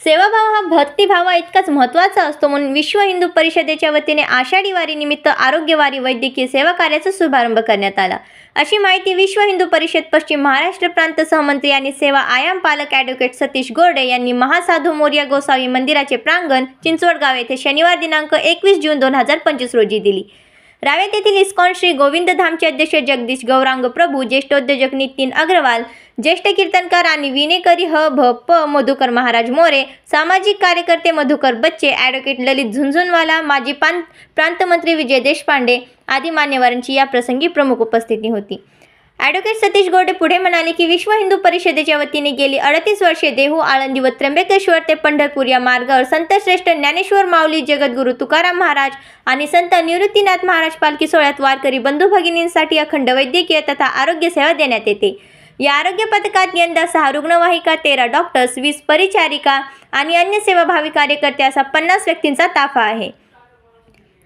सेवाभाव हा भक्तिभावा इतकाच महत्त्वाचा असतो म्हणून विश्व हिंदू परिषदेच्या वतीने आषाढी वारीनिमित्त आरोग्यवारी वैद्यकीय सेवा कार्याचा शुभारंभ करण्यात आला. अशी माहिती विश्व हिंदू परिषद पश्चिम महाराष्ट्र प्रांत सहमंत्री आणि सेवा आयाम पालक ॲडव्होकेट सतीश गोरडे यांनी महासाधू मोर्या गोसावी मंदिराचे प्रांगण चिंचवडगाव येथे शनिवार दिनांक एकवीस जून दोन हजार पंचवीस रोजी दिली. रावेत येथील इस्कॉन श्री गोविंद धामचे अध्यक्ष जगदीश गौरांग प्रभू ज्येष्ठ उद्योजक नितीन अग्रवाल ज्येष्ठ कीर्तनकार आणि विनेकरी ह भ प मधुकर महाराज मोरे सामाजिक कार्यकर्ते मधुकर बच्चे ॲडव्होकेट ललित झुंझुनवाला माजी पान प्रांतमंत्री विजय देशपांडे आदी मान्यवरांची या प्रसंगी प्रमुख उपस्थिती होती. ॲडव्होकेट सतीश गोडे पुढे म्हणाले की विश्व हिंदू परिषदेच्या वतीने गेली अडतीस वर्षे देहू आळंदी व त्र्यंबकेश्वर ते पंढरपूर या मार्गावर संतश्रेष्ठ ज्ञानेश्वर माऊली जगद्गुरू तुकाराम महाराज आणि संत निवृत्तीनाथ महाराज पालखी सोहळ्यात वारकरी बंधू भगिनींसाठी अखंड वैद्यकीय तथा आरोग्य सेवा देण्यात येते. या आरोग्य पथकात यंदा सहा रुग्णवाहिका तेरा डॉक्टर्स वीस परिचारिका आणि अन्य सेवाभावी कार्यकर्ते असा पन्नास व्यक्तींचा ताफा आहे.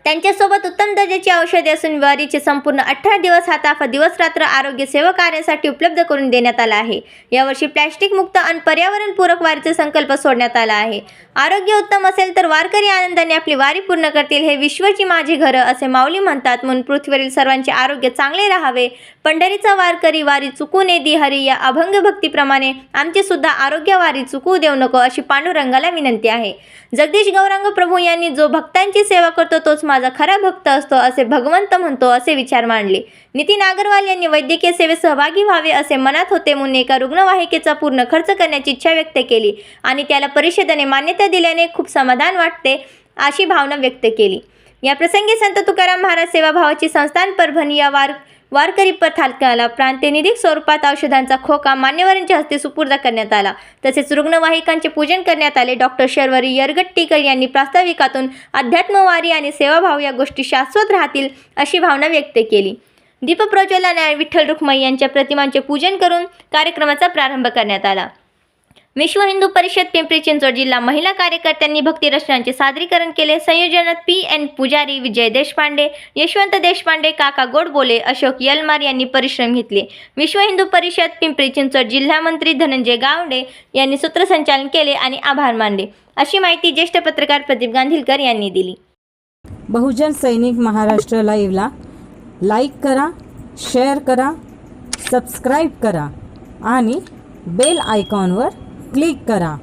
त्यांच्यासोबत उत्तम दर्जाची औषधे असून वारीचे संपूर्ण अठरा दिवस हा ताफा दिवसरात्र आरोग्य सेवा कार्यासाठी उपलब्ध करून देण्यात आला आहे. यावर्षी प्लॅस्टिक मुक्त आणि पर्यावरणपूरक वारीचा संकल्प सोडण्यात आला आहे. आरोग्य उत्तम असेल तर वारकरी आनंदाने आपली वारी पूर्ण करतील हे विश्वची माझी घरं असे माऊली म्हणतात. म्हणून पृथ्वीवरील सर्वांचे आरोग्य चांगले राहावे. पंढरीचा वारकरी वारी चुकू ने दी हरी या अभंग भक्तीप्रमाणे आमची सुद्धा आरोग्य वारी चुकू देऊ नको अशी पांडुरंगाला विनंती आहे. जगदीश गौरांग प्रभू यांनी जो भक्तांची सेवा करतो तोच माझा खरा भक्त असतो असे भगवंत म्हणतो असे विचार मांडले. नितीन अगरवाल यांनी वैद्यकीय सेवेत सहभागी व्हावे असे मनात होते म्हणून एका रुग्णवाहिकेचा पूर्ण खर्च करण्याची इच्छा व्यक्त केली आणि त्याला परिषदेने मान्यता दिल्याने खूप समाधान वाटते अशी भावना व्यक्त केली. या प्रसंगी संत तुकाराम महाराज सेवाभावाची संस्थान परभणी या वार वारकरी पथकाला प्रांतिनिधिक स्वरूपात औषधांचा खोका मान्यवरांच्या हस्ते सुपूर्द करण्यात आला. तसेच रुग्णवाहिकांचे पूजन करण्यात आले. डॉक्टर शर्वरी यरगट्टीकर यांनी प्रास्ताविकातून अध्यात्मवारी आणि सेवाभाव या गोष्टी शाश्वत राहतील अशी भावना व्यक्त केली. दीपप्रज्वलन आणि विठ्ठल रुक्माई यांच्या प्रतिमांचे पूजन करून कार्यक्रमाचा प्रारंभ करण्यात आला. विश्व हिंदू परिषद पिंपरी चिंचवड जिल्हा महिला कार्यकर्त्यांनी भक्ती रचनांचे सादरीकरण केले. संयोजनात पी एन पुजारी विजय देशपांडे यशवंत देशपांडे काका गोडबोले अशोक यलमार यांनी परिश्रम घेतले. विश्व हिंदू परिषद पिंपरी चिंचवड जिल्हा मंत्री धनंजय गावडे यांनी सूत्रसंचालन केले आणि आभार मानले. अशी माहिती ज्येष्ठ पत्रकार प्रदीप गांधीलकर यांनी दिली. बहुजन सैनिक महाराष्ट्र लाईव्हला लाईक करा शेअर करा सबस्क्राईब करा आणि बेल आयकॉनवर क्लिक करा.